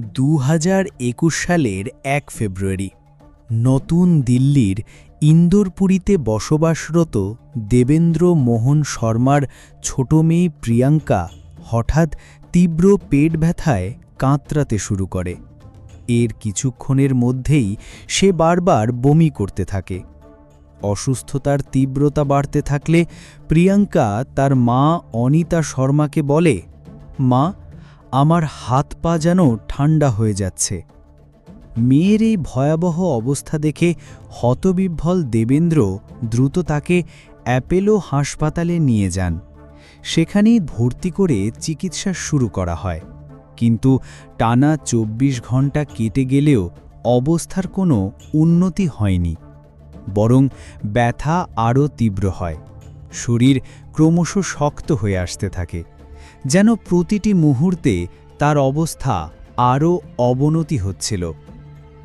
দু হাজার একুশ সালের এক ফেব্রুয়ারি, নতুন দিল্লির ইন্দোরপুরীতে বসবাসরত দেবেন্দ্র মোহন শর্মার ছোট মেয়ে প্রিয়াঙ্কা হঠাৎ তীব্র পেট ব্যথায় কাঁতরাতে শুরু করে। এর কিছুক্ষণের মধ্যেই সে বারবার বমি করতে থাকে। অসুস্থতার তীব্রতা বাড়তে থাকলে প্রিয়াঙ্কা তার মা অনিতা শর্মাকে বলে, মা আমার হাত পা যেন ঠান্ডা হয়ে যাচ্ছে। মেয়ের এই ভয়াবহ অবস্থা দেখে হতবিহ্বল দেবেন্দ্র দ্রুত তাকে অ্যাপেলো হাসপাতালে নিয়ে যান। সেখানেই ভর্তি করে চিকিৎসা শুরু করা হয়। কিন্তু টানা ২৪ ঘণ্টা কেটে গেলেও অবস্থার কোনো উন্নতি হয়নি। বরং ব্যথা আরও তীব্র হয়। শরীর ক্রমশ শক্ত হয়ে আসতে থাকে। যেন প্রতিটি মুহূর্তে তার অবস্থা আরও অবনতি হচ্ছিল।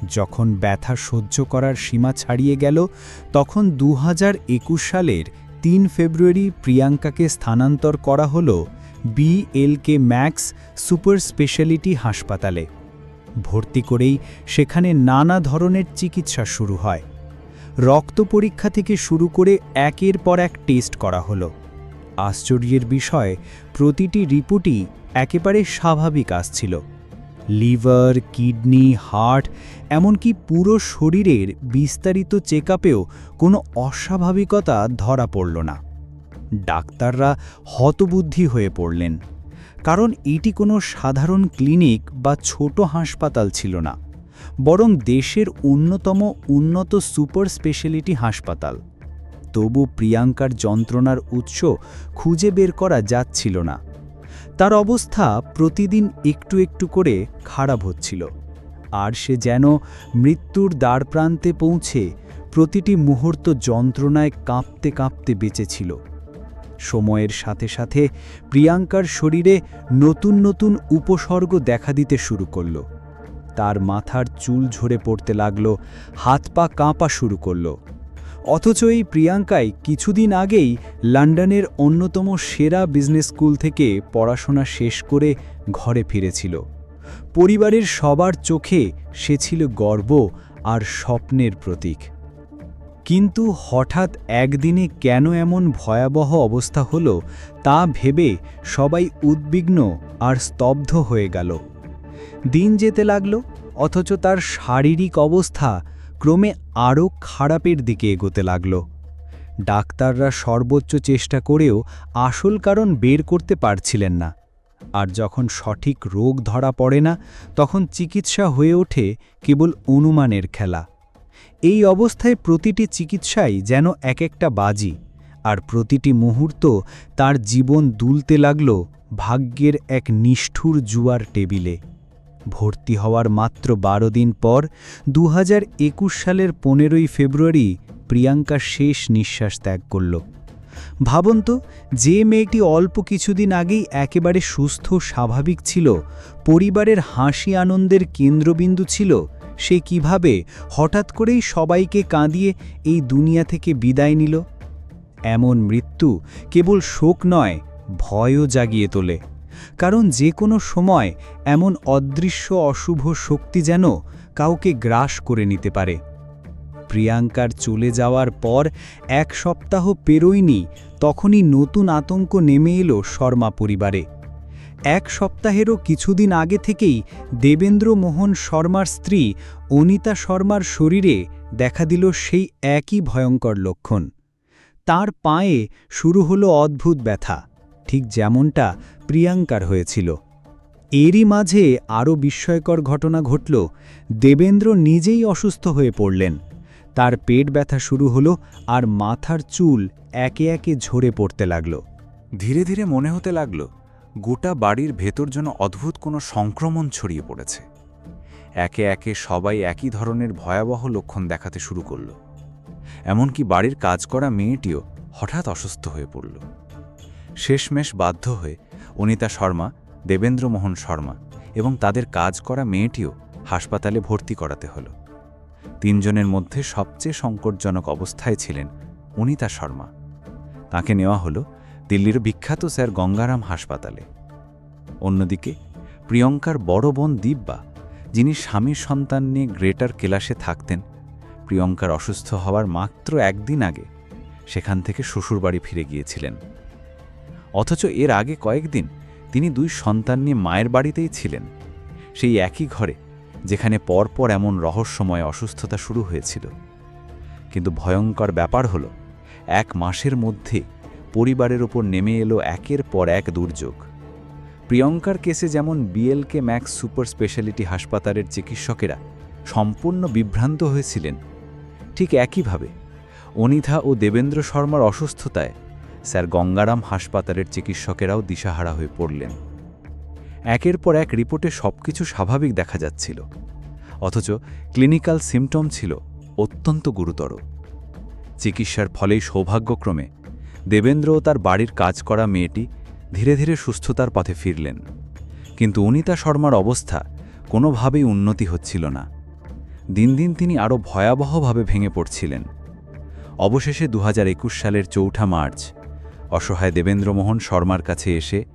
যখন ব্যথা সহ্য করার সীমা ছাড়িয়ে গেল, তখন দু হাজার একুশ সালের তিন ফেব্রুয়ারি প্রিয়াঙ্কাকে স্থানান্তর করা হল বিএলকে ম্যাক্স সুপার স্পেশালিটি হাসপাতালে। ভর্তি করেই সেখানে নানা ধরনের চিকিৎসা শুরু হয়। রক্ত পরীক্ষা থেকে শুরু করে একের পর এক টেস্ট করা হলো। আশ্চর্যের বিষয়, প্রতিটি রিপোর্টই একেবারে স্বাভাবিক আসছিল। লিভার, কিডনি, হার্ট, এমনকি পুরো শরীরের বিস্তারিত চেকআপেও কোনো অস্বাভাবিকতা ধরা পড়ল না। ডাক্তাররা হতবুদ্ধি হয়ে পড়লেন, কারণ এটি কোনো সাধারণ ক্লিনিক বা ছোট হাসপাতাল ছিল না, বরং দেশের অন্যতম উন্নত সুপার স্পেশালিটি হাসপাতাল। তবু প্রিয়াঙ্কার যন্ত্রণার উৎস খুঁজে বের করা যাচ্ছিল না। তার অবস্থা প্রতিদিন একটু একটু করে খারাপ হচ্ছিল। আর সে যেন মৃত্যুর দ্বারপ্রান্তে পৌঁছে প্রতিটি মুহূর্ত যন্ত্রণায় কাঁপতে কাঁপতে বেঁচেছিল। সময়ের সাথে সাথে প্রিয়াঙ্কার শরীরে নতুন নতুন উপসর্গ দেখা দিতে শুরু করল। তার মাথার চুল ঝরে পড়তে লাগল, হাত পা কাঁপা শুরু করল। অথচ এই প্রিয়াঙ্কাই কিছুদিন আগেই লন্ডনের অন্যতম সেরা বিজনেস স্কুল থেকে পড়াশোনা শেষ করে ঘরে ফিরেছিল। পরিবারের সবার চোখে সে ছিল গর্ব আর স্বপ্নের প্রতীক। কিন্তু হঠাৎ একদিনে কেন এমন ভয়াবহ অবস্থা হলো তা ভেবে সবাই উদ্বিগ্ন আর স্তব্ধ হয়ে গেল। দিন যেতে লাগল, অথচ তার শারীরিক অবস্থা ক্রমে আরও খারাপের দিকে এগোতে লাগল। ডাক্তাররা সর্বোচ্চ চেষ্টা করেও আসল কারণ বের করতে পারছিলেন না। আর যখন সঠিক রোগ ধরা পড়ে না, তখন চিকিৎসা হয়ে ওঠে কেবল অনুমানের খেলা। এই অবস্থায় প্রতিটি চিকিৎসাই যেন এক একটা বাজি, আর প্রতিটি মুহূর্ত তার জীবন দুলতে লাগল ভাগ্যের এক নিষ্ঠুর জুয়ার টেবিলে। ভর্তি হওয়ার মাত্র বারো দিন পর দু হাজার একুশ সালের পনেরোই ফেব্রুয়ারি প্রিয়াঙ্কা শেষ নিঃশ্বাস ত্যাগ করল। ভাবুন তো, যে মেয়েটি অল্প কিছুদিন আগেই একেবারে সুস্থ স্বাভাবিক ছিল, পরিবারের হাসি আনন্দের কেন্দ্রবিন্দু ছিল, সে কীভাবে হঠাৎ করেই সবাইকে কাঁদিয়ে এই দুনিয়া থেকে বিদায় নিল? এমন মৃত্যু কেবল শোক নয়, ভয়ও জাগিয়ে তোলে। কারণ যে কোনো সময় এমন অদৃশ্য অশুভ শক্তি যেন কাউকে গ্রাস করে নিতে পারে। প্রিয়াঙ্কার চলে যাওয়ার পর এক সপ্তাহ পেরোয়নি, তখনই নতুন আতঙ্ক নেমে এলো শর্মা পরিবারে। এক সপ্তাহেরও কিছুদিন আগে থেকেই দেবেন্দ্র মোহন শর্মার স্ত্রী অনিতা শর্মার শরীরে দেখা দিল সেই একই ভয়ঙ্কর লক্ষণ। তার পায়ে শুরু হলো অদ্ভুত ব্যথা। ঠিক যেমনটা প্রিয়াঙ্কার হয়েছিল। এরই মাঝে আরও বিস্ময়কর ঘটনা ঘটল। দেবেন্দ্র নিজেই অসুস্থ হয়ে পড়লেন। তার পেট ব্যথা শুরু হলো আর মাথার চুল একে একে ঝরে পড়তে লাগল। ধীরে ধীরে মনে হতে লাগল, গোটা বাড়ির ভেতর যেন অদ্ভুত কোনো সংক্রমণ ছড়িয়ে পড়েছে। একে একে সবাই একই ধরনের ভয়াবহ লক্ষণ দেখাতে শুরু করল। এমনকি বাড়ির কাজ করা মেয়েটিও হঠাৎ অসুস্থ হয়ে পড়ল। শেষমেশ বাধ্য হয়ে অনিতা শর্মা দেবেন্দ্র মোহন শর্মা এবং তাদের কাজ করা মেয়েটিও হাসপাতালে ভর্তি করাতে হলো। তিনজনের মধ্যে সবচেয়ে সংকটজনক অবস্থায় ছিলেন অনিতা শর্মা। তাকে নেওয়া হলো দিল্লির বিখ্যাত স্যার গঙ্গারাম হাসপাতালে। অন্যদিকে প্রিয়ঙ্কার বড় বোন দিব্যা, যিনি স্বামীর সন্তান নিয়ে গ্রেটার কেলাসে থাকতেন, প্রিয়ঙ্কার অসুস্থ হওয়ার মাত্র একদিন আগে সেখান থেকে শ্বশুরবাড়ি ফিরে গিয়েছিলেন। অথচ এর আগে কয়েকদিন তিনি দুই সন্তান নিয়ে মায়ের বাড়িতেই ছিলেন। সেই একই ঘরে, যেখানে পরপর এমন রহস্যময় অসুস্থতা শুরু হয়েছিল। কিন্তু ভয়ঙ্কর ব্যাপার হল, এক মাসের মধ্যে পরিবারের ওপর নেমে এলো একের পর এক দুর্যোগ। প্রিয়ঙ্কার কেসে যেমন বিএলকে ম্যাক্স সুপার স্পেশালিটি হাসপাতালের চিকিৎসকেরা সম্পূর্ণ বিভ্রান্ত হয়েছিলেন, ঠিক একইভাবে অনিধা ও দেবেন্দ্র শর্মার অসুস্থতায় স্যার গঙ্গারাম হাসপাতালের চিকিৎসকেরাও দিশাহারা হয়ে পড়লেন। একের পর এক রিপোর্টে সবকিছু স্বাভাবিক দেখা যাচ্ছিল। অথচ ক্লিনিক্যাল সিমটম ছিল অত্যন্ত গুরুতর। চিকিৎসার ফলেই সৌভাগ্যক্রমে দেবেন্দ্র ও তার বাড়ির কাজ করা মেয়েটি ধীরে ধীরে সুস্থতার পথে ফিরলেন। কিন্তু অনিতা শর্মার অবস্থা কোনোভাবেই উন্নতি হচ্ছিল না। দিন দিন তিনি আরও ভয়াবহভাবে ভেঙে পড়ছিলেন। অবশেষে দু হাজার একুশ সালের চৌঠা মার্চ অসহায় দেবেন্দ্রমোহন শর্মার কাছে এসে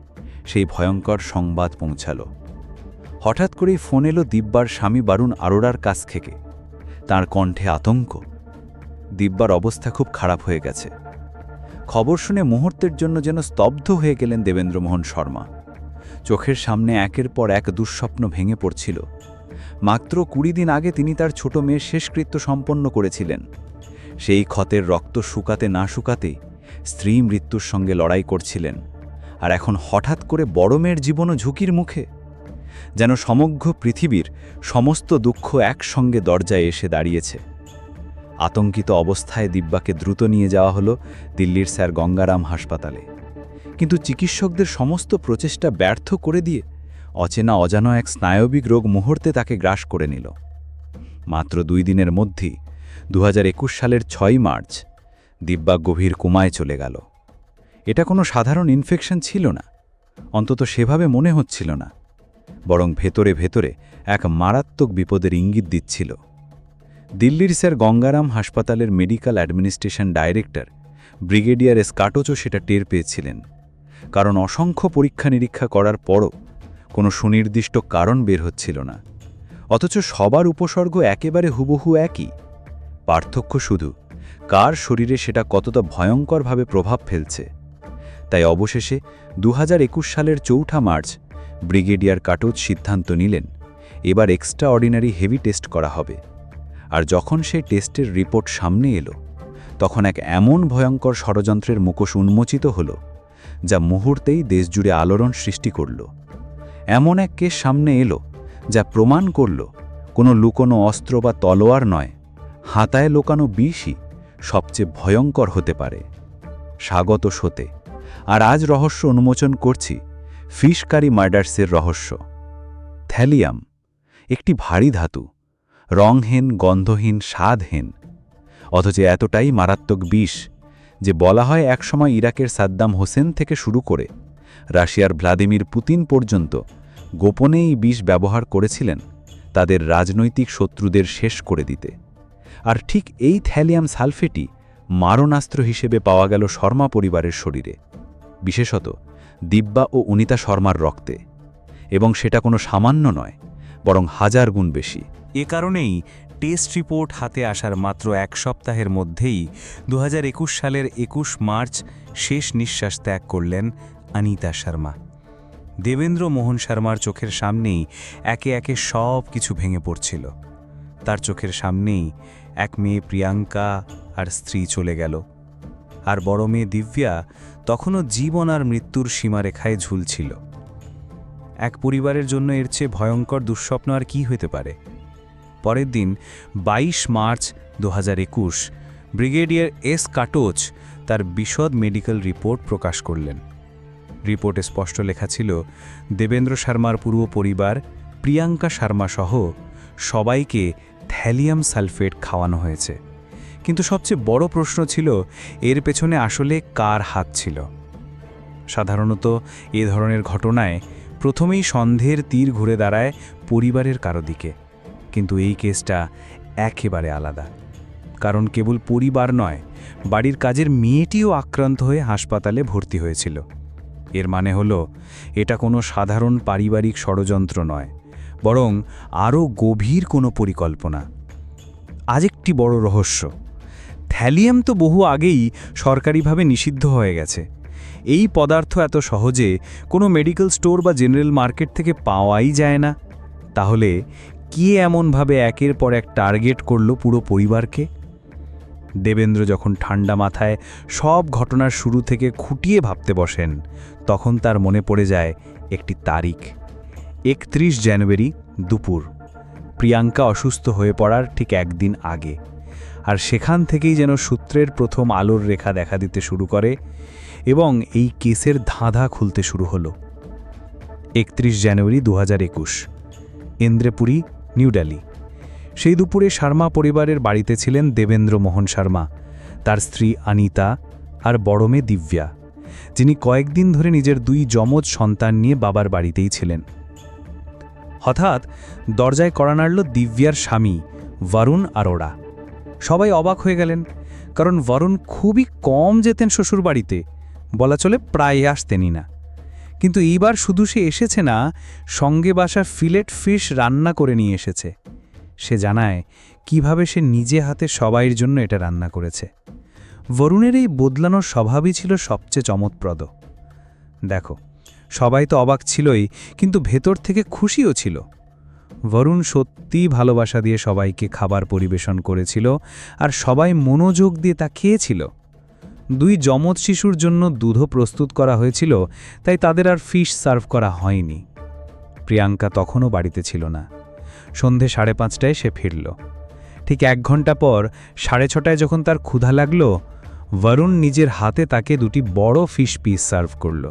সেই ভয়ঙ্কর সংবাদ পৌঁছাল। হঠাৎ করেই ফোন এলো দিব্যার স্বামী বারুণ আরোরার কাছ থেকে। তার কণ্ঠে আতঙ্ক। দিব্যার অবস্থা খুব খারাপ হয়ে গেছে। খবর শুনে মুহূর্তের জন্য যেন স্তব্ধ হয়ে গেলেন দেবেন্দ্রমোহন শর্মা। চোখের সামনে একের পর এক দুঃস্বপ্ন ভেঙে পড়ছিল। মাত্র কুড়ি দিন আগে তিনি তার ছোট মেয়ের শেষকৃত্য সম্পন্ন করেছিলেন। সেই ক্ষতের রক্ত শুকাতে না শুকাতেই স্ত্রী মৃত্যুর সঙ্গে লড়াই করছিলেন, আর এখন হঠাৎ করে বড় মেয়ের জীবনও ঝুঁকির মুখে। যেন সমগ্র পৃথিবীর সমস্ত দুঃখ একসঙ্গে দরজায় এসে দাঁড়িয়েছে। আতঙ্কিত অবস্থায় দিব্যাকে দ্রুত নিয়ে যাওয়া হলো দিল্লির স্যার গঙ্গারাম হাসপাতালে। কিন্তু চিকিৎসকদের সমস্ত প্রচেষ্টা ব্যর্থ করে দিয়ে অচেনা অজানা এক স্নায়বিক রোগ মুহূর্তে তাকে গ্রাস করে নিল। মাত্র দুই দিনের মধ্যেই দু হাজার একুশ সালের ছয় মার্চ দিব্যা গভীর কুমায় চলে গেল। এটা কোনো সাধারণ ইনফেকশন ছিল না, অন্তত সেভাবে মনে হচ্ছিল না, বরং ভেতরে ভেতরে এক মারাত্মক বিপদের ইঙ্গিত দিচ্ছিল। দিল্লির স্যার গঙ্গারাম হাসপাতালের medical administration director brigadier S কাটোচও সেটা টের পেয়েছিলেন, কারণ অসংখ্য পরীক্ষা নিরীক্ষা করার পরও কোনো সুনির্দিষ্ট কারণ বের হচ্ছিল না, অথচ সবার উপসর্গ একেবারে হুবহু একই, পার্থক্য শুধু কার শরীরে সেটা কতটা ভয়ঙ্করভাবে প্রভাব ফেলছে? তাই অবশেষে দু হাজার একুশ সালের চৌঠা মার্চ ব্রিগেডিয়ার কাটোজ সিদ্ধান্ত নিলেন, এবার এক্সট্রা অর্ডিনারি হেভি টেস্ট করা হবে। আর যখন সেই টেস্টের রিপোর্ট সামনে এলো, তখন এক এমন ভয়ঙ্কর ষড়যন্ত্রের মুখোশ উন্মোচিত হল, যা মুহূর্তেই দেশজুড়ে আলোড়ন সৃষ্টি করল। এমন এক কেস সামনে এলো, যা প্রমাণ করল, কোনো লুকোনো অস্ত্র বা তলোয়ার নয়, হাতায় লোকানো বিষই সবচেয়ে ভয়ঙ্কর হতে পারে। স্বাগত সতে আর আজ রহস্য উন্মোচন করছি ফিশকারি মার্ডার্সের রহস্য। থ্যালিয়াম, একটি ভারী ধাতু। রংহীন, গন্ধহীন, স্বাদহীন। অথচ এতটাই মারাত্মক বিষ যে বলা হয় একসময় ইরাকের সাদ্দাম হোসেন থেকে শুরু করে রাশিয়ার ভ্লাদিমির পুতিন পর্যন্ত গোপনে এই বিষ ব্যবহার করেছিলেন তাদের রাজনৈতিক শত্রুদের শেষ করে দিতে। আর ঠিক এই থ্যালিয়াম সালফেটই মারণাস্ত্র হিসেবে পাওয়া গেল শর্মা পরিবারের শরীরে, বিশেষত দিব্যা ও অনিতা শর্মার রক্তে। এবং সেটা কোনো সামান্য নয়, বরং হাজার গুণ বেশি। এ কারণেই টেস্ট রিপোর্ট হাতে আসার মাত্র এক সপ্তাহের মধ্যেই দু হাজার একুশ সালের একুশ মার্চ শেষ নিঃশ্বাস ত্যাগ করলেন অনিতা শর্মা। দেবেন্দ্র মোহন শর্মার চোখের সামনেই একে একে সব কিছু ভেঙে পড়ছিল। তার চোখের সামনেই এক মেয়ে প্রিয়াঙ্কা আর স্ত্রী চলে গেল। আর বড় মেয়ে দিব্যা তখনও জীবন আর মৃত্যুর সীমারেখায় ঝুলছিল। এক পরিবারের জন্য এর চেয়ে ভয়ঙ্কর দুঃস্বপ্ন আর কি হতে পারে? পরের দিন ২২ মার্চ দু হাজার একুশ, ব্রিগেডিয়ার এস কাটোচ তার বিশদ মেডিকেল রিপোর্ট প্রকাশ করলেন। রিপোর্টে স্পষ্ট লেখা ছিল, দেবেন্দ্র শর্মার পূর্ব পরিবার, প্রিয়াঙ্কা শর্মা সহ সবাইকে থ্যালিয়াম সালফেট খাওয়ানো হয়েছে। কিন্তু সবচেয়ে বড় প্রশ্ন ছিল, এর পেছনে আসলে কার হাত ছিল? সাধারণত এ ধরনের ঘটনায় প্রথমেই সন্দেহের তীর ঘুরে দাঁড়ায় পরিবারের কারও দিকে। কিন্তু এই কেসটা একেবারে আলাদা। কারণ কেবল পরিবার নয়, বাড়ির কাজের মেয়েটিও আক্রান্ত হয়ে হাসপাতালে ভর্তি হয়েছিল। এর মানে হলো, এটা কোনো সাধারণ পারিবারিক ষড়যন্ত্র নয়। বরং আরও গভীর কোনো পরিকল্পনা। আজ একটি বড় রহস্য। থ্যালিয়াম তো বহু আগেই সরকারিভাবে নিষিদ্ধ হয়ে গেছে। এই পদার্থ এত সহজে কোনো মেডিকেল স্টোর বা জেনারেল মার্কেট থেকে পাওয়াই যায় না। তাহলে কে এমনভাবে একের পর এক টার্গেট করল পুরো পরিবারকে? দেবেন্দ্র যখন ঠান্ডা মাথায় সব ঘটনার শুরু থেকে খুঁটিয়ে ভাবতে বসেন, তখন তার মনে পড়ে যায় একটি তারিখ। একত্রিশ জানুয়ারি দুপুর। প্রিয়াঙ্কা অসুস্থ হয়ে পড়ার ঠিক একদিন আগে। আর সেখান থেকেই যেন সূত্রের প্রথম আলোর রেখা দেখা দিতে শুরু করে এবং এই কেসের ধাঁধা খুলতে শুরু হলো। একত্রিশ জানুয়ারি দু হাজার একুশ, ইন্দ্রেপুরী, নিউ দিল্লি। সেই দুপুরে শর্মা পরিবারের বাড়িতে ছিলেন দেবেন্দ্র মোহন শর্মা, তার স্ত্রী আনিতা আর বড় মেয়ে দিব্যা, যিনি কয়েকদিন ধরে নিজের দুই যমজ সন্তান নিয়ে বাবার বাড়িতেই ছিলেন। হঠাৎ দরজায় কড়া নাড়ল দিব্যার স্বামী, বরুণ আরোড়া সবাই অবাক হয়ে গেলেন, কারণ বরুণ খুবই কম যেতেন শ্বশুরবাড়িতে, বলা চলে প্রায় আসতেনই না। কিন্তু এইবার শুধু সে এসেছে না, সঙ্গে বাসা ফিলেট ফিশ রান্না করে নিয়ে এসেছে। সে জানায় কীভাবে সে নিজে হাতে সবাইয়ের জন্য এটা রান্না করেছে। বরুণের এই বদলানোর স্বভাবই ছিল সবচেয়ে চমৎপ্রদ দেখো সবাই তো অবাক ছিলই, কিন্তু ভেতর থেকে খুশিও ছিল। বরুণ সত্যিই ভালোবাসা দিয়ে সবাইকে খাবার পরিবেশন করেছিল আর সবাই মনোযোগ দিয়ে তা খেয়েছিল। দুই যমজ শিশুর জন্য দুধও প্রস্তুত করা হয়েছিল, তাই তাদের আর ফিশ সার্ভ করা হয়নি। প্রিয়াঙ্কা তখনও বাড়িতে ছিল না। সন্ধে সাড়ে পাঁচটায় সে ফিরল। ঠিক এক ঘণ্টা পর সাড়ে ছটায় যখন তার ক্ষুধা লাগল, বরুণ নিজের হাতে তাকে দুটি বড় ফিশ পিস সার্ভ করল।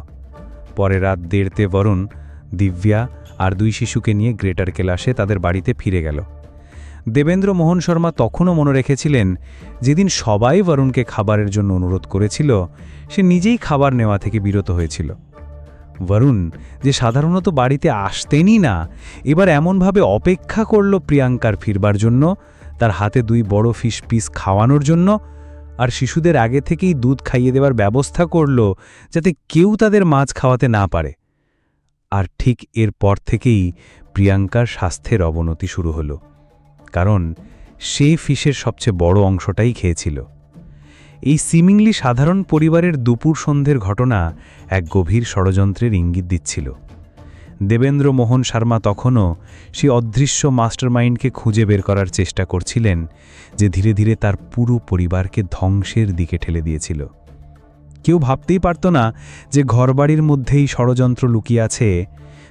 পরে রাত দেড়তে বরুণ, দিব্যা আর দুই শিশুকে নিয়ে গ্রেটার কেলাসে তাদের বাড়িতে ফিরে গেল। দেবেন্দ্র মোহন শর্মা তখনও মনে রেখেছিলেন, যেদিন সবাই বরুণকে খাবারের জন্য অনুরোধ করেছিল, সে নিজেই খাবার নেওয়া থেকে বিরত হয়েছিল। বরুণ যে সাধারণত বাড়িতে আসতেনই না, এবার এমনভাবে অপেক্ষা করল প্রিয়াঙ্কার ফিরবার জন্য, তার হাতে দুই বড় ফিশ পিস খাওয়ানোর জন্য আর শিশুদের আগে থেকেই দুধ খাইয়ে দেওয়ার ব্যবস্থা করল যাতে কেউ তাদের মাছ খাওয়াতে না পারে। আর ঠিক এর পর থেকেই প্রিয়াঙ্কার স্বাস্থ্যের অবনতি শুরু হলো, কারণ সে ফিশের সবচেয়ে বড় অংশটাই খেয়েছিল। এই সিমিংলি সাধারণ পরিবারের দুপুর সন্ধ্যের ঘটনা এক গভীর ষড়যন্ত্রের ইঙ্গিত দিচ্ছিল। দেবেন্দ্র মোহন শর্মা তখনও সেই অদৃশ্য মাস্টারমাইন্ডকে খুঁজে বের করার চেষ্টা করছিলেন যে ধীরে ধীরে তার পুরো পরিবারকে ধ্বংসের দিকে ঠেলে দিয়েছিল। কেউ ভাবতেই পারত না যে ঘরবাড়ির মধ্যেই ষড়যন্ত্র লুকিয়ে আছে।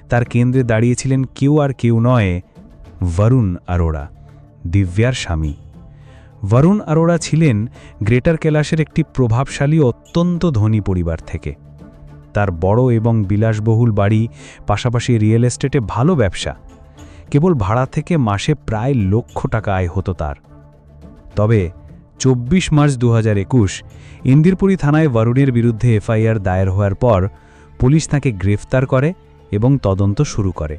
তার কেন্দ্রে দাঁড়িয়েছিলেন কেউ আর কেউ নয়, বরুণ আরোড়া দিব্যার স্বামী। বরুণ আরোড়া ছিলেন গ্রেটার কেলাসের একটি প্রভাবশালী, অত্যন্ত ধনী পরিবার থেকে। তার বড় এবং বিলাসবহুল বাড়ি, পাশাপাশি রিয়েল এস্টেটে ভালো ব্যবসা। কেবল ভাড়া থেকে মাসে প্রায় লক্ষ টাকা আয় হতো তার। তবে চব্বিশ মার্চ দু হাজার একুশ ইন্দিরপুরী থানায় বরুণের বিরুদ্ধে এফআইআর দায়ের হওয়ার পর পুলিশ তাকে গ্রেফতার করে এবং তদন্ত শুরু করে।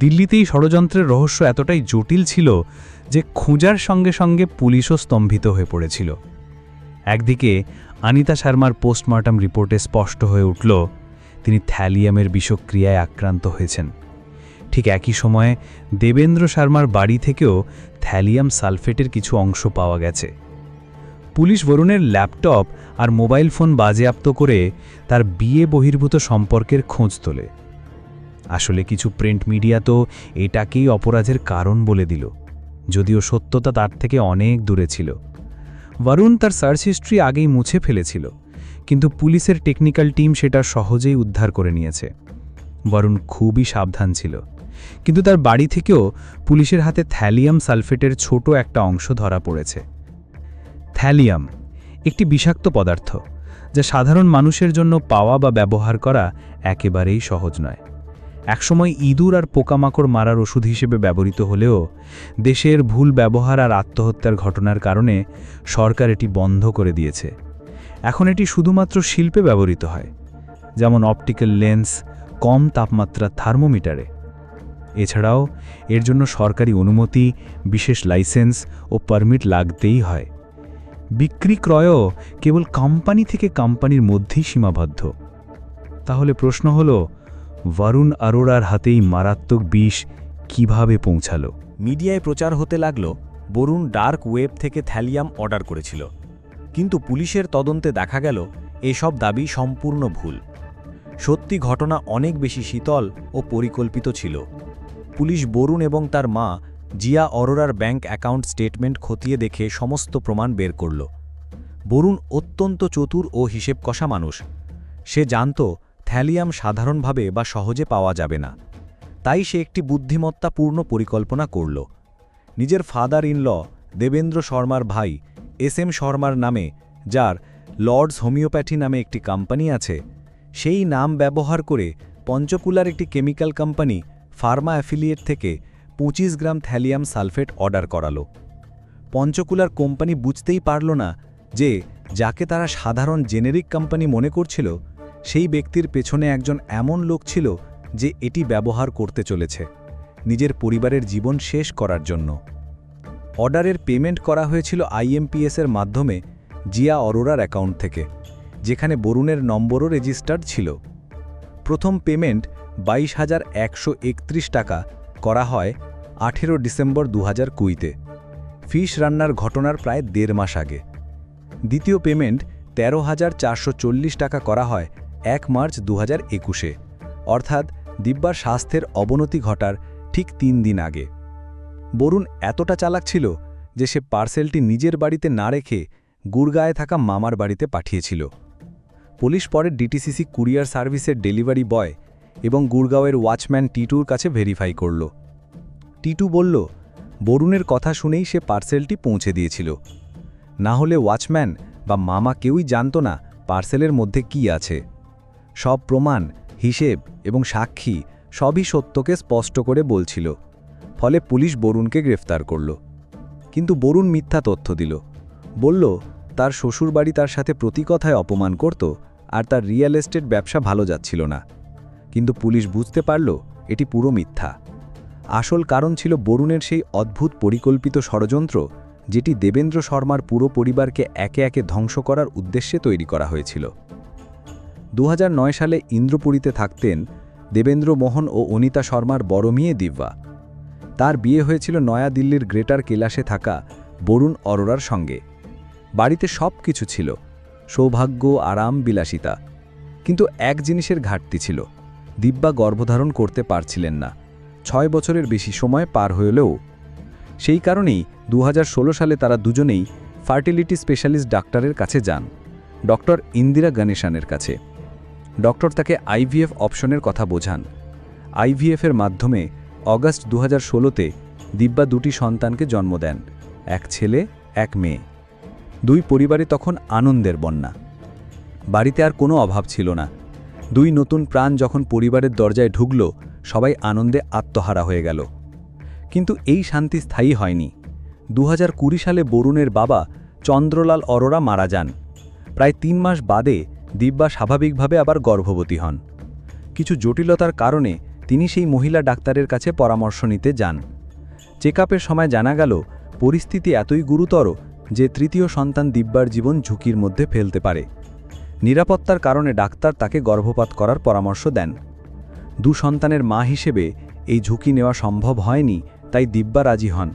দিল্লিতেই ষড়যন্ত্রের রহস্য এতটাই জটিল ছিল যে খোঁজার সঙ্গে সঙ্গে পুলিশও স্তম্ভিত হয়ে পড়েছিল। একদিকে আনিতা শর্মার পোস্টমর্টম রিপোর্টে স্পষ্ট হয়ে উঠল, তিনি থ্যালিয়ামের বিষক্রিয়ায় আক্রান্ত হয়েছেন। ঠিক একই সময়ে দেবেন্দ্র শর্মার বাড়ি থেকেও থ্যালিয়াম সালফেটের কিছু অংশ পাওয়া গেছে। পুলিশ বরুণের ল্যাপটপ আর মোবাইল ফোন বাজেয়াপ্ত করে তার বিয়ে বহির্ভূত সম্পর্কের খোঁজ তোলে। আসলে কিছু প্রিন্ট মিডিয়া তো এটাকেই অপরাধের কারণ বলে দিল, যদিও সত্যতা তার থেকে অনেক দূরে ছিল। বরুণ তার সার্চ হিস্ট্রি আগেই মুছে ফেলেছিল, কিন্তু পুলিশের টেকনিক্যাল টিম সেটা সহজেই উদ্ধার করে নিয়েছে। বরুণ খুবই সাবধান ছিল, কিন্তু তার বাড়ি থেকেও পুলিশের হাতে থ্যালিয়াম সালফেটের ছোট একটা অংশ ধরা পড়েছে। থ্যালিয়াম একটি বিষাক্ত পদার্থ, যা সাধারণ মানুষের জন্য পাওয়া বা ব্যবহার করা একেবারেই সহজ নয়। একসময় ইঁদুর আর পোকামাকড় মারার ওষুধ হিসেবে ব্যবহৃত হলেও দেশের ভুল ব্যবহার আর আত্মহত্যার ঘটনার কারণে সরকার এটি বন্ধ করে দিয়েছে। এখন এটি শুধুমাত্র শিল্পে ব্যবহৃত হয়, যেমন অপটিক্যাল লেন্স, কম তাপমাত্রা থার্মোমিটারে। এছাড়াও এর জন্য সরকারি অনুমতি, বিশেষ লাইসেন্স ও পারমিট লাগতেই হয়। বিক্রি ক্রয়ও কেবল কোম্পানি থেকে কোম্পানির মধ্যেই সীমাবদ্ধ। তাহলে প্রশ্ন হলো বরুণ আরোরার হাতেই মারাত্মক বিষ কীভাবে পৌঁছালো? মিডিয়ায় প্রচার হতে লাগল, বরুণ ডার্ক ওয়েব থেকে থ্যালিয়াম অর্ডার করেছিল। কিন্তু পুলিশের তদন্তে দেখা গেল, এসব দাবি সম্পূর্ণ ভুল। সত্যি ঘটনা অনেক বেশি শীতল ও পরিকল্পিত ছিল। পুলিশ বরুণ এবং তার মা জিয়া অরোরার ব্যাংক অ্যাকাউন্ট স্টেটমেন্ট খতিয়ে দেখে সমস্ত প্রমাণ বের করল। বরুণ অত্যন্ত চতুর ও হিসেব কষা মানুষ। সে জানত থ্যালিয়াম সাধারণভাবে বা সহজে পাওয়া যাবে না। তাই সে একটি বুদ্ধিমত্তাপূর্ণ পরিকল্পনা করল। নিজের ফাদার ইন ল দেবেন্দ্র শর্মার ভাই এস এম শর্মার নামে, যার লর্ডস হোমিওপ্যাথি নামে একটি কোম্পানি আছে, সেই নাম ব্যবহার করে পঞ্চকুলার একটি কেমিক্যাল কোম্পানি ফার্মা অ্যাফিলিয়েট থেকে পঁচিশ গ্রাম থ্যালিয়াম সালফেট অর্ডার করালো। পঞ্চকুলার কোম্পানি বুঝতেই পারল না যে, যাকে তারা সাধারণ জেনেরিক কোম্পানি মনে করছিল সেই ব্যক্তির পেছনে একজন এমন লোক ছিল যে এটি ব্যবহার করতে চলেছে। নিজের পরিবারের জীবন শেষ করার জন্য। অর্ডারের পেমেন্ট করা হয়েছিল আইএমপিএসের মাধ্যমে জিয়া অরোরার অ্যাকাউন্ট থেকে, যেখানে বরুণের নম্বরও রেজিস্টার্ড ছিল। প্রথম পেমেন্ট বাইশ হাজার একশো টাকা করা হয় আঠেরো ডিসেম্বর দু হাজার কুইতে ফিশ রান্নার ঘটনার প্রায় দেড় মাস আগে। দ্বিতীয় পেমেন্ট তেরো হাজার চারশো টাকা করা হয় এক মার্চ দু একুশে, অর্থাৎ দিব্যার স্বাস্থ্যের অবনতি ঘটার ঠিক তিন দিন আগে। বরুণ এতটা চালাক ছিল যে সে পার্সেলটি নিজের বাড়িতে না রেখে গুড়গায়ে থাকা মামার বাড়িতে পাঠিয়েছিল। পুলিশ পরে ডিটিসিসি কুরিয়ার সার্ভিসের ডেলিভারি বয় এবং গুড়গাঁওয়ের ওয়াচম্যান টিটুর কাছে ভেরিফাই করল। টিটু বলল, বরুণের কথা শুনেই সে পার্সেলটি পৌঁছে দিয়েছিল। না হলে ওয়াচম্যান বা মামা কেউই জানত না পার্সেলের মধ্যে কি আছে। সব প্রমাণ, হিসেব এবং সাক্ষী সবই সত্যকে স্পষ্ট করে বলছিল। ফলে পুলিশ বরুণকে গ্রেফতার করল। কিন্তু বরুণ মিথ্যা তথ্য দিল। বলল, তার শ্বশুরবাড়ি তার সাথে প্রতি কথায় অপমান করত আর তার রিয়েল এস্টেট ব্যবসা ভালো যাচ্ছিল না। কিন্তু পুলিশ বুঝতে পারল, এটি পুরো মিথ্যা। আসল কারণ ছিল বরুণের সেই অদ্ভুত পরিকল্পিত ষড়যন্ত্র, যেটি দেবেন্দ্র শর্মার পুরো পরিবারকে একে একে ধ্বংস করার উদ্দেশ্যে তৈরি করা হয়েছিল। দু হাজার নয় সালে ইন্দ্রপুরীতে থাকতেন দেবেন্দ্র মোহন ও অনিতা শর্মার বড় মেয়ে দিব্যা। তার বিয়ে হয়েছিল নয়াদিল্লির গ্রেটার কেলাসে থাকা বরুণ অরোরার সঙ্গে। বাড়িতে সব কিছু ছিল, সৌভাগ্য, আরাম, বিলাসিতা। কিন্তু এক জিনিসের ঘাটতি ছিল, দিব্যা গর্ভধারণ করতে পারছিলেন না। ছয় বছরের বেশি সময় পার হলেও সেই কারণেই দু হাজার ষোলো সালে তারা দুজনেই ফার্টিলিটি স্পেশালিস্ট ডাক্তারের কাছে যান, ডক্টর ইন্দিরা গণেশানের কাছে। ডক্টর তাকে আইভিএফ অপশনের কথা বোঝান। আইভিএফের মাধ্যমে অগাস্ট দু হাজার ষোলোতে দিব্যা দুটি সন্তানকে জন্ম দেন, এক ছেলে, এক মেয়ে। দুই পরিবারে তখন আনন্দের বন্যা। বাড়িতে আর কোনো অভাব ছিল না। দুই নতুন প্রাণ যখন পরিবারের দরজায় ঢুকল, সবাই আনন্দে আত্মহারা হয়ে গেল। কিন্তু এই শান্তি স্থায়ী হয়নি। দু হাজার কুড়ি সালে বরুণের বাবা চন্দ্রলাল অরোরা মারা যান। প্রায় তিন মাস বাদে দিব্যা স্বাভাবিকভাবে আবার গর্ভবতী হন। কিছু জটিলতার কারণে তিনি সেই মহিলা ডাক্তারের কাছে পরামর্শ নিতে যান। চেক সময় জানা গেল, পরিস্থিতি এতই গুরুতর যে তৃতীয় সন্তান দিব্যার জীবন ঝুঁকির মধ্যে ফেলতে পারে। নিরাপত্তার কারণে ডাক্তার তাকে গর্ভপাত করার পরামর্শ দেন। দু সন্তানের মা হিসেবে এই ঝুঁকি নেওয়া সম্ভব হয়নি, তাই দিব্যা রাজি হন।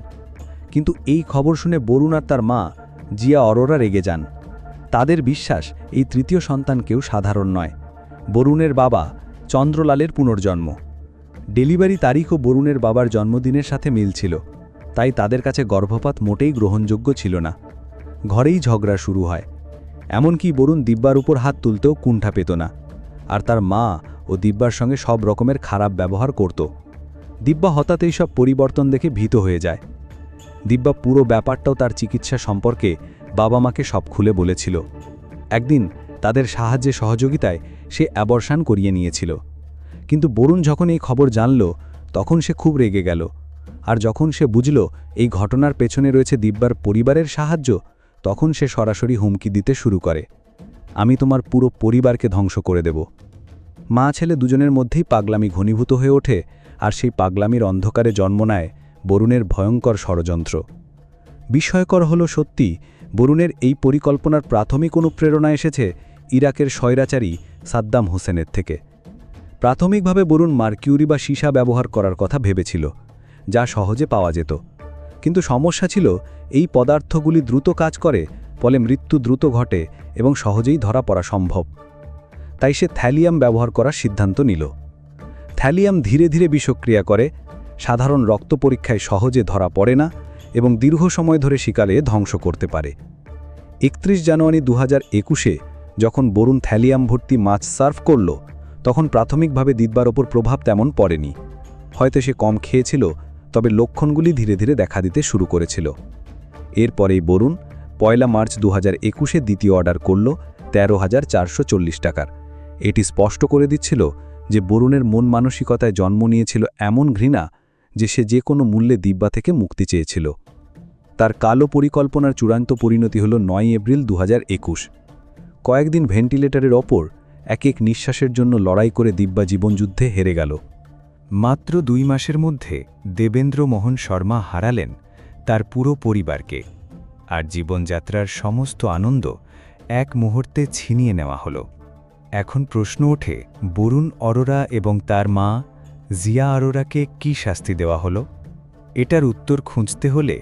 কিন্তু এই খবর শুনে বরুণ আর তার মা জিয়া অরোরা রেগে যান। তাদের বিশ্বাস এই তৃতীয় সন্তান কেউ সাধারণ নয়। বরুণের বাবা চন্দ্রলালের পুনর্জন্ম। ডেলিভারি তারিখও বরুণের বাবার জন্মদিনের সাথে মিল ছিল, তাই তাদের কাছে গর্ভপাত মোটেই গ্রহণযোগ্য ছিল না। ঘরেই ঝগড়া শুরু হয়। এমনকি বরুণ দিব্যার উপর হাত তুলতেও কুণ্ঠা পেত না, আর তার মা ও দিব্যার সঙ্গে সব রকমের খারাপ ব্যবহার করত। দিব্যা হঠাৎ এই সব পরিবর্তন দেখে ভীত হয়ে যায়। দিব্যা পুরো ব্যাপারটাও তার চিকিৎসা সম্পর্কে বাবা মাকে সব খুলে বলেছিল। একদিন তাদের সাহায্যে সহযোগিতায় সে অ্যাবর্শান করিয়ে নিয়েছিল। কিন্তু বরুণ যখন এই খবর জানল, তখন সে খুব রেগে গেল। আর যখন সে বুঝল এই ঘটনার পেছনে রয়েছে দিব্যার পরিবারের সাহায্য, তখন সে সরাসরি হুমকি দিতে শুরু করে। আমি তোমার পুরো পরিবারকে ধ্বংস করে দেব। মা ছেলে দুজনের মধ্যেই পাগলামি ঘনীভূত হয়ে ওঠে, আর সেই পাগলামির অন্ধকারে জন্ম নেয় বরুণের ভয়ঙ্কর ষড়যন্ত্র। বিস্ময়কর হল সত্যি, বরুণের এই পরিকল্পনার প্রাথমিক অনুপ্রেরণা এসেছে ইরাকের স্বৈরাচারী সাদ্দাম হোসেনের থেকে। প্রাথমিকভাবে বরুণ মার্কিউরি বা সীসা ব্যবহার করার কথা ভেবেছিল, যা সহজে পাওয়া যেত। কিন্তু সমস্যা ছিল, এই পদার্থগুলি দ্রুত কাজ করে, ফলে মৃত্যু দ্রুত ঘটে এবং সহজেই ধরা পড়া সম্ভব। তাই সে থ্যালিয়াম ব্যবহার করার সিদ্ধান্ত নিল। থ্যালিয়াম ধীরে ধীরে বিষক্রিয়া করে সাধারণ রক্ত পরীক্ষায় সহজে ধরা পড়ে না এবং দীর্ঘ সময় ধরে শিকারে ধ্বংস করতে পারে। একত্রিশ জানুয়ারি দু একুশে যখন বরুণ থ্যালিয়াম ভর্তি মাছ সার্ভ করল, তখন প্রাথমিকভাবে দিব্যার ওপর প্রভাব তেমন পড়েনি। হয়তো সে কম খেয়েছিল, তবে লক্ষণগুলি ধীরে ধীরে দেখা দিতে শুরু করেছিল। এরপরেই বরুণ পয়লা মার্চ দু হাজার একুশে দ্বিতীয় অর্ডার করল তেরো হাজার চারশো চল্লিশ টাকার। এটি স্পষ্ট করে দিচ্ছিল যে বরুণের মন মানসিকতায় জন্ম নিয়েছিল এমন ঘৃণা যে সে যে কোনো মূল্যে দিব্যা থেকে মুক্তি চেয়েছিল। তার কালো পরিকল্পনার চূড়ান্ত পরিণতি হল নয় এপ্রিল দু হাজার একুশ। কয়েকদিন ভেন্টিলেটরের ওপর এক এক নিঃশ্বাসের জন্য লড়াই করে দিব্যা জীবনযুদ্ধে হেরে গেল। মাত্র দুই মাসের মধ্যে দেবেন্দ্র মোহন শর্মা হারালেন তার পুরো পরিবারকে, আর জীবনযাত্রার সমস্ত আনন্দ এক মুহূর্তে ছিনিয়ে নেওয়া হল। এখন প্রশ্ন ওঠে, বরুণ অরোরা এবং তার মা জিয়া আরোরাকে কি শাস্তি দেওয়া হলো? এটার উত্তর খুঁজতে হলে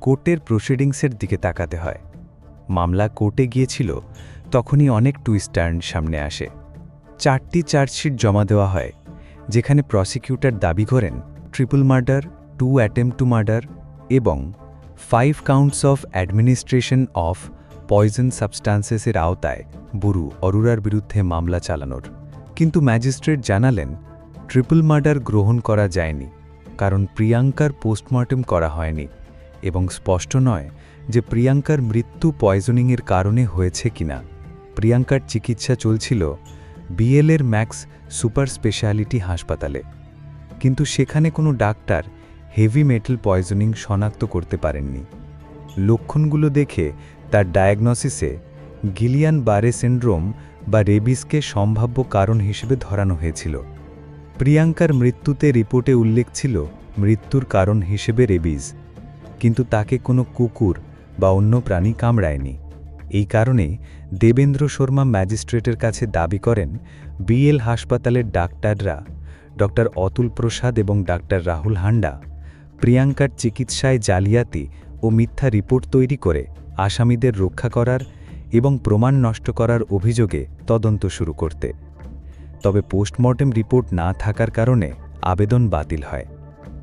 কোর্টের প্রসিডিংসের দিকে তাকাতে হয়। মামলা কোর্টে গিয়েছিল, তখনই অনেক টুইস্টার্ন সামনে আসে। চারটি চার্জশিট জমা দেওয়া হয়, যেখানে প্রসিকিউটর দাবি করেন, triple murder, two attempt to murder এবং five counts of administration of poison সাবস্টান্সেসের আওতায় বুরু অরুরার বিরুদ্ধে মামলা চালানোর। কিন্তু ম্যাজিস্ট্রেট জানালেন ট্রিপল মার্ডার গ্রহণ করা যায়নি, কারণ প্রিয়াঙ্কার পোস্টমর্টেম করা হয়নি, এবং স্পষ্ট নয় যে প্রিয়াঙ্কার মৃত্যু পয়জনিংয়ের কারণে হয়েছে কিনা। প্রিয়াঙ্কার চিকিৎসা চলছিল বিএলের ম্যাক্স সুপার স্পেশালিটি হাসপাতালে, কিন্তু সেখানে কোনো ডাক্তার হেভি মেটাল পয়জনিং শনাক্ত করতে পারেননি। লক্ষণগুলো দেখে তার ডায়াগনসিসে গিলিয়ান বারে সিন্ড্রোম বা রেবিসকে সম্ভাব্য কারণ হিসেবে ধরানো হয়েছিল। প্রিয়াঙ্কার মৃত্যুতে রিপোর্টে উল্লেখ ছিল মৃত্যুর কারণ হিসেবে রেবিজ, কিন্তু তাকে কোনো কুকুর বা অন্য প্রাণী কামড়ায়নি। এই কারণে দেবেন্দ্র শর্মা ম্যাজিস্ট্রেটের কাছে দাবি করেন, বিএল হাসপাতালের ডাক্তাররা ডক্টর অতুল প্রসাদ এবং ডাক্তার রাহুল হান্ডা প্রিয়াঙ্কার চিকিৎসায় জালিয়াতি ও মিথ্যা রিপোর্ট তৈরি করে আসামিদের রক্ষা করার এবং প্রমাণ নষ্ট করার অভিযোগে তদন্ত শুরু করতে। তবে পোস্টমর্টেম রিপোর্ট না থাকার কারণে আবেদন বাতিল হয়।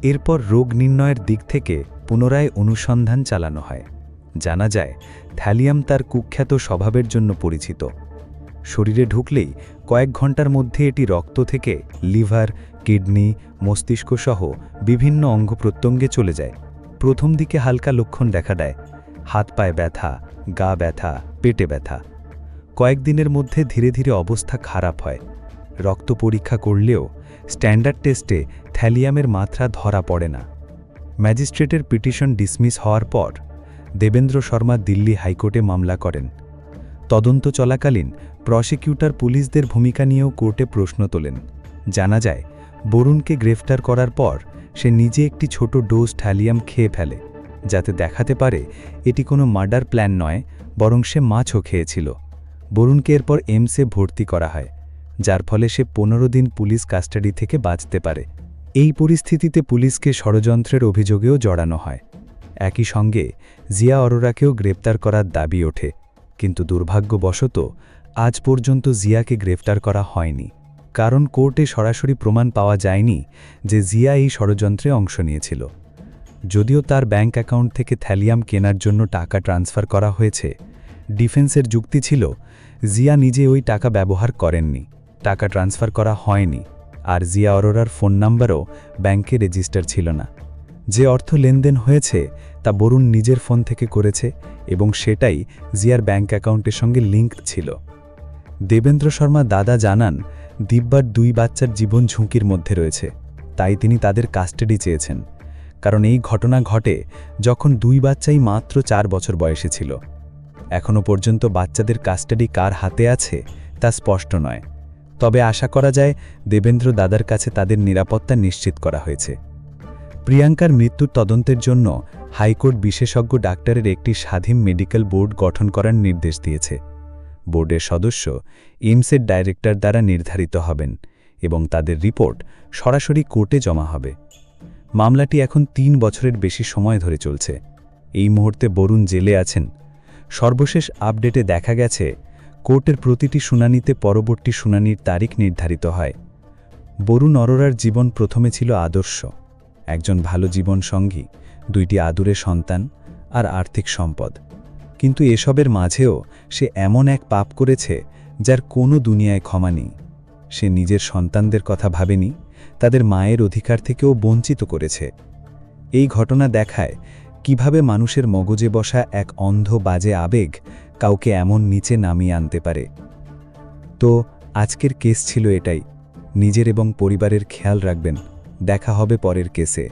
এরপর রোগ নির্ণয়ের দিক থেকে পুনরায় অনুসন্ধান চালানো হয়। জানা যায়, থ্যালিয়াম তার কুখ্যাত স্বভাবের জন্য পরিচিত। শরীরে ঢুকলেই কয়েক ঘণ্টার মধ্যে এটি রক্ত থেকে লিভার, কিডনি মস্তিষ্ক সহ বিভিন্ন অঙ্গ প্রত্যঙ্গে চলে যায়। প্রথম দিকে হালকা লক্ষণ দেখা দেয়। হাত পায়ে ব্যথা, গা ব্যথা, পেটে ব্যথা। কয়েকদিনের মধ্যে ধীরে ধীরে অবস্থা খারাপ হয়। রক্ত পরীক্ষা করলেও স্ট্যান্ডার্ড টেস্টে থ্যালিয়ামের মাত্রা ধরা পড়ে না। ম্যাজিস্ট্রেটের পিটিশন ডিসমিস হওয়ার পর দেবেন্দ্র শর্মা দিল্লি হাইকোর্টে মামলা করেন। তদন্ত চলাকালীন প্রসিকিউটর পুলিশদের ভূমিকা নিয়েও কোর্টে প্রশ্ন তোলেন। জানা যায়, বরুণকে গ্রেফতার করার পর সে নিজে একটি ছোট ডোজ থ্যালিয়াম খেয়ে ফেলে, যাতে দেখাতে পারে এটি কোনো মার্ডার প্ল্যান নয়, বরং সে মাছও খেয়েছিল। বরুণকে এরপর এমসে ভর্তি করা হয়। যার ফলে সে পনেরো দিন পুলিশ কাস্টাডি থেকে বাঁচতে পারে। এই পরিস্থিতিতে পুলিশকে ষড়যন্ত্রের অভিযোগেও জড়ানো হয়। একই সঙ্গে জিয়া অরোরাকেও গ্রেপ্তার করার দাবি ওঠে, কিন্তু দুর্ভাগ্যবশত আজ পর্যন্ত জিয়াকে গ্রেফতার করা হয়নি। কারণ কোর্টে সরাসরি প্রমাণ পাওয়া যায়নি যে জিয়া এই ষড়যন্ত্রে অংশ নিয়েছিল। যদিও তার ব্যাংক অ্যাকাউন্ট থেকে থ্যালিয়াম কেনার জন্য টাকা ট্রান্সফার করা হয়েছে, ডিফেন্সের যুক্তি ছিল, জিয়া নিজে ওই টাকা ব্যবহার করেননি। টাকা ট্রান্সফার করা হয়নি আর জিয়া অরোরার ফোন নাম্বারও ব্যাংকে রেজিস্টার ছিল না। যে অর্থ লেনদেন হয়েছে তা বরুণ নিজের ফোন থেকে করেছে এবং সেটাই জিয়ার ব্যাংক অ্যাকাউন্টের সঙ্গে লিঙ্ক ছিল। দেবেন্দ্র শর্মা দাদা জানান, দিব্যার দুই বাচ্চার জীবন ঝুঁকির মধ্যে রয়েছে, তাই তিনি তাদের কাস্টাডি চেয়েছেন। কারণ এই ঘটনা ঘটে যখন দুই বাচ্চাই মাত্র চার বছর বয়সে ছিল। এখনও পর্যন্ত বাচ্চাদের কাস্টাডি কার হাতে আছে তা স্পষ্ট নয়। তবে আশা করা যায় দেবেন্দ্র দাদার কাছে তাদের নিরাপত্তা নিশ্চিত করা হয়েছে। প্রিয়াঙ্কার মৃত্যুর তদন্তের জন্য হাইকোর্ট বিশেষজ্ঞ ডাক্তারের একটি স্বাধীন মেডিকেল বোর্ড গঠন করার নির্দেশ দিয়েছে। বোর্ডের সদস্য এইমসের ডাইরেক্টর দ্বারা নির্ধারিত হবেন এবং তাদের রিপোর্ট সরাসরি কোর্টে জমা হবে। মামলাটি এখন তিন বছরের বেশি সময় ধরে চলছে। এই মুহূর্তে বরুণ জেলে আছেন। সর্বশেষ আপডেটে দেখা গেছে কোর্টের প্রতিটি শুনানিতে পরবর্তী শুনানির তারিখ নির্ধারিত হয়। বরুণ অরোরার জীবন প্রথমে ছিল আদর্শ। একজন ভালো জীবনসঙ্গী, দুইটি আদুরে সন্তান আর আর্থিক সম্পদ। কিন্তু এসবের মাঝেও সে এমন এক পাপ করেছে যার কোনো দুনিয়ায় ক্ষমা নেই। সে নিজের সন্তানদের কথা ভাবেনি, তাদের মায়ের অধিকার থেকেও বঞ্চিত করেছে। এই ঘটনা দেখায় কীভাবে মানুষের মগজে বসা এক অন্ধ বাজে আবেগ কাউকে এমন নিচে নামিয়ে আনতে পারে। তো, আজকের কেস ছিল এটাই। নিজের এবং পরিবারের খেয়াল রাখবেন। দেখা হবে পরের কেসে।